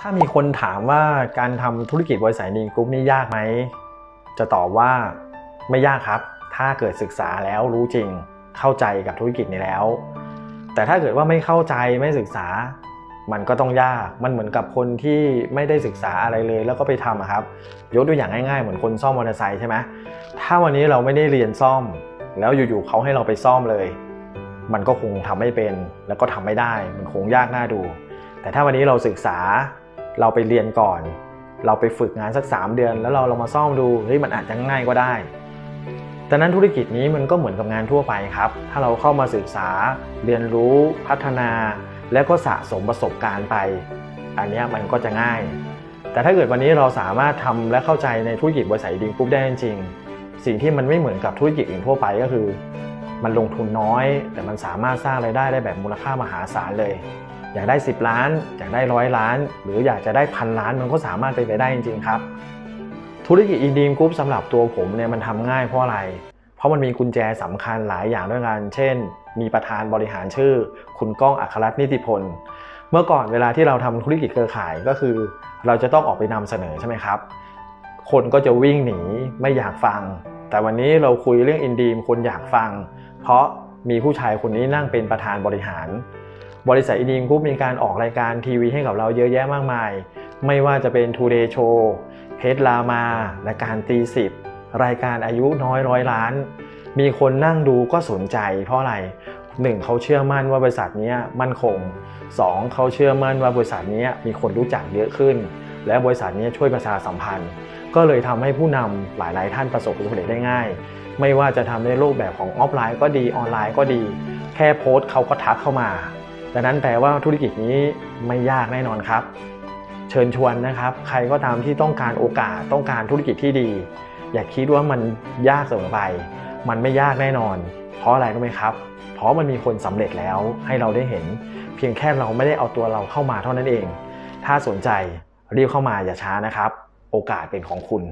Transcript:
ถ้ามีคนถามว่าการทำธุรกิจบริษัทดีกรุ๊ปนี่ยากไหม จะตอบว่าไม่ยากครับ ถ้าเกิดศึกษาแล้วรู้จริง เข้าใจกับธุรกิจนี้แล้ว แต่ถ้าเกิดว่าไม่เข้าใจไม่ศึกษา มันก็ต้องยาก มันเหมือนกับคนที่ไม่ได้ศึกษาอะไรเลย แล้วก็ไปทำครับ ยกตัวอย่างง่ายๆ เหมือนคนซ่อมมอเตอร์ไซค์ใช่ไหมถ้าวันนี้เราไม่ได้เรียนซ่อม แล้วอยู่ๆเขาให้เราไปซ่อมเลย มันก็คงทำไม่เป็น แล้วก็ทำไม่ได้ มันคงยากน่าดู แต่ถ้าวันนี้เราศึกษา เราไปเรียนก่อน เราไปฝึกงานสัก 3 เดือน แล้วเราเรามาซ่อมดูเฮ้ยมันอาจจะง่ายก็ได้แต่นั้นธุรกิจนี้มันก็เหมือนกับงานทั่วไปครับ ถ้าเราเข้ามาศึกษาเรียนรู้พัฒนา แล้วก็สะสมประสบการณ์ไป อันนี้มันก็จะง่าย แต่ถ้าเกิดวันนี้เราสามารถทำและเข้าใจในธุรกิจบริษัทดิงปุ๊บได้จริง สิ่งที่มันไม่เหมือนกับธุรกิจอื่นทั่วไปก็คือ มันลงทุนน้อย แต่มันสามารถสร้างรายได้ได้แบบมูลค่ามหาศาลเลย อยากได้ 10 ล้าน อยากได้ร้อยล้าน หรืออยากจะได้พันล้านมันก็สามารถไปไปได้จริงๆครับธุรกิจอินดีมกรุ๊ปสำหรับตัวผมเนี่ยมันทำง่ายเพราะอะไร เพราะมันมีกุญแจสำคัญหลายอย่างด้วยกัน เช่น มีประธานบริหารชื่อ คุณก้องอัครรัตน์นิติพล เมื่อก่อนเวลาที่เราทำธุรกิจเครือข่ายก็คือ เราจะต้องออกไปนำเสนอใช่ไหมครับ คนก็จะวิ่งหนีไม่อยากฟัง แต่วันนี้เราคุยเรื่องอินดีมคนอยากฟัง เพราะมีผู้ชายคนนี้นั่งเป็นประธานบริหาร บริษัทอินดีมกรุ๊ปมีการออกรายการทีวีให้กับเราเยอะแยะมากมาย ไม่ว่าจะเป็น Today Show เพจลามารายการตีสิบรายการอายุน้อยร้อยล้าน มีคนนั่งดูก็สนใจ เพราะอะไร 1. เขาเชื่อมั่นว่าบริษัทนี้มั่นคง 2. เขาเชื่อมั่นว่าบริษัทนี้มีคนรู้จักเยอะขึ้น และบริษัทนี้ช่วยประชาสัมพันธ์ ก็เลยทำให้ผู้นำหลาย ๆ ท่านประสบความสำเร็จได้ง่าย ไม่ว่าจะทำในรูปแบบของออฟไลน์ก็ดีออนไลน์ก็ดี แค่โพสต์เขาก็ทักเข้ามา ดังนั้นแปลว่าธุรกิจนี้ไม่ยากแน่นอนครับ เชิญชวนนะครับ ใครก็ตามที่ต้องการโอกาสต้องการธุรกิจที่ดี อย่าคิดว่ามันยากเสมอไป มันไม่ยากแน่นอน เพราะอะไรรู้ไหมครับ เพราะมันมีคนสำเร็จแล้วให้เราได้เห็น เพียงแค่เราไม่ได้เอาตัวเราเข้ามาเท่านั้นเอง ถ้าสนใจรีบเข้ามาอย่าช้านะครับ โอกาสเป็นของคุณ